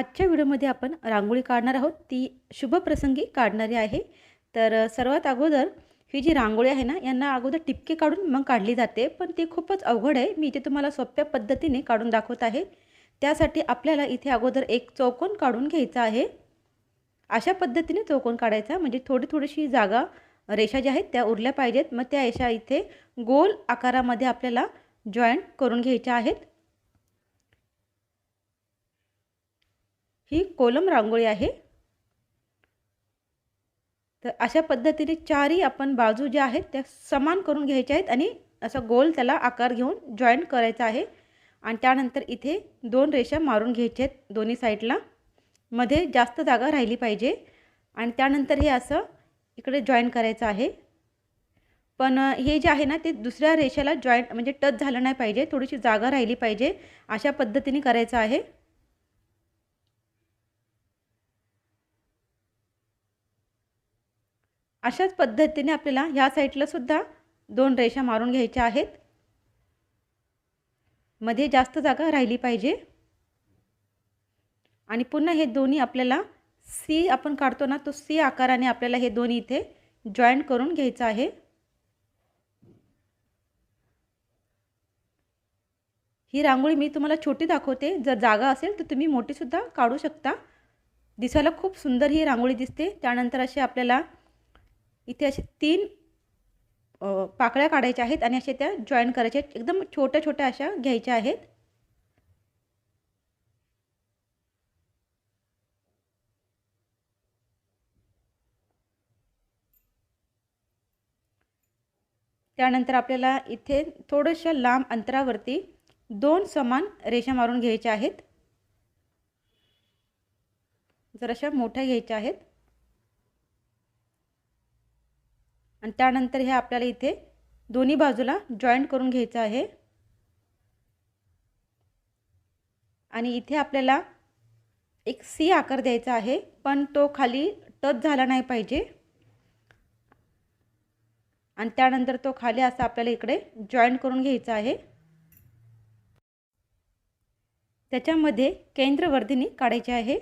आजच्या व्हिडिओमध्ये आपण रांगोळी काढणार आहोत. ती शुभप्रसंगी काढणारी आहे. तर सर्वात अगोदर ही जी रांगोळी आहे ना यांना अगोदर टिपके काढून मग काढली जाते. पण ती खूपच अवघड आहे. मी इथे तुम्हाला सोप्या पद्धतीने काढून दाखवत आहे. त्यासाठी आपल्याला इथे अगोदर एक चौकोन काढून घ्यायचा आहे. अशा पद्धतीने चौकोन काढायचा. म्हणजे थोडी थोडीशी जागा रेषा ज्या आहेत त्या उरल्या पाहिजेत. मग त्या रेषा इथे गोल आकारामध्ये आपल्याला जॉईंट करून घ्यायच्या आहेत. ही कोलम रांगोळी आहे. तर अशा पद्धतीने चारही आपण बाजू ज्या आहेत त्या समान करून घ्यायच्या आहेत आणि असा गोल त्याला आकार घेऊन जॉईंट करायचा आहे. आणि त्यानंतर इथे दोन रेषा मारून घ्यायच्या आहेत दोन्ही साईडला मध्ये जास्त जागा राहिली पाहिजे. आणि त्यानंतर हे असं इकडे जॉईन करायचं आहे. पण हे जे आहे ना ते दुसऱ्या रेषेला जॉईंट म्हणजे टच झालं नाही पाहिजे. थोडीशी जागा राहिली पाहिजे. अशा पद्धतीने करायचं आहे. अशाच पद्धतीने आपल्याला ह्या साईडला सुद्धा दोन रेषा मारून घ्यायच्या आहेत. मध्ये जास्त जागा राहिली पाहिजे. आणि पुन्हा हे दोन्ही आपल्याला सी आपण काढतो ना तो सी आकाराने आपल्याला हे दोन्ही इथे जॉईंट करून घ्यायचं आहे. ही रांगोळी मी तुम्हाला छोटी दाखवते. जर जागा असेल तर तुम्ही मोठीसुद्धा काढू शकता. दिसायला खूप सुंदर ही रांगोळी दिसते. त्यानंतर असे आपल्याला इथे असे तीन पाकळ्या काढायच्या आहेत आणि अशा त्या जॉईन करायच्या आहेत. एकदम छोट्या छोट्या अशा घ्यायच्या आहेत. त्यानंतर आपल्याला इथे थोडंशा लांब अंतरावरती दोन समान रेषा मारून घ्यायच्या आहेत. जराशा मोठ्या घ्यायच्या आहेत. आणि त्यानंतर हे आपल्याला इथे दोन्ही बाजूला जॉईंट करून घ्यायचं आहे. आणि इथे आपल्याला एक सी आकार द्यायचा आहे पण तो खाली टच झाला नाही पाहिजे. आणि त्यानंतर तो खाली असा आपल्याला इकडे जॉईंट करून घ्यायचा आहे. त्याच्यामध्ये केंद्रवर्धिनी काढायची आहे.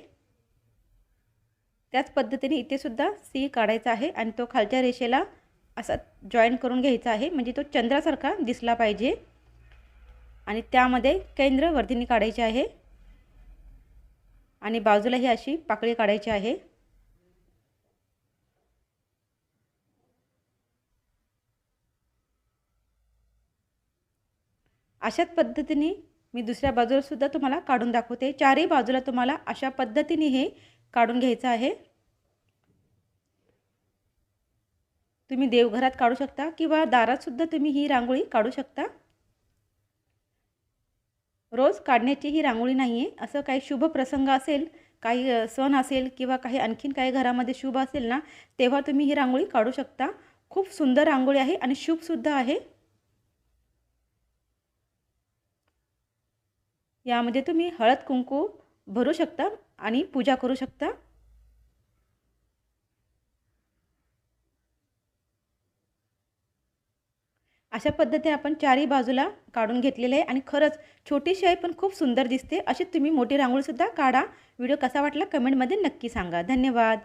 त्याच पद्धतीने इथे सुद्धा सी काढायचा आहे आणि तो खालच्या रेषेला असा जॉईन करून घ्यायचा आहे. म्हणजे तो चंद्रासारखा दिसला पाहिजे. आणि त्यामध्ये केंद्र वर्धिनी काढायची आहे. आणि बाजूला ही अशी पाकळी काढायची आहे. अशाच पद्धतीने मी दुसऱ्या बाजूला सुद्धा तुम्हाला काढून दाखवते. चारही बाजूला तुम्हाला अशा पद्धतीने हे काढून घ्यायचं आहे. तुम्ही देवघरात काढू शकता किंवा दारातसुद्धा तुम्ही ही रांगोळी काढू शकता. रोज काढण्याची ही रांगोळी नाही आहे असं काही शुभ प्रसंग असेल काही सण असेल किंवा काही आणखीन काही घरामध्ये शुभ असेल ना तेव्हा तुम्ही ही रांगोळी काढू शकता. खूप सुंदर रांगोळी आहे आणि शुभसुद्धा आहे. यामध्ये तुम्ही हळद कुंकू भरू शकता आणि पूजा करू शकता. अशा पद्धतीने आपण चारही बाजूला काढून घेतलेले आहे आणि खरंच छोटीशी आहे पण खूप सुंदर दिसते. अशी तुम्ही मोठी रांगोळीसुद्धा काढा. व्हिडिओ कसा वाटला कमेंटमध्ये नक्की सांगा. धन्यवाद.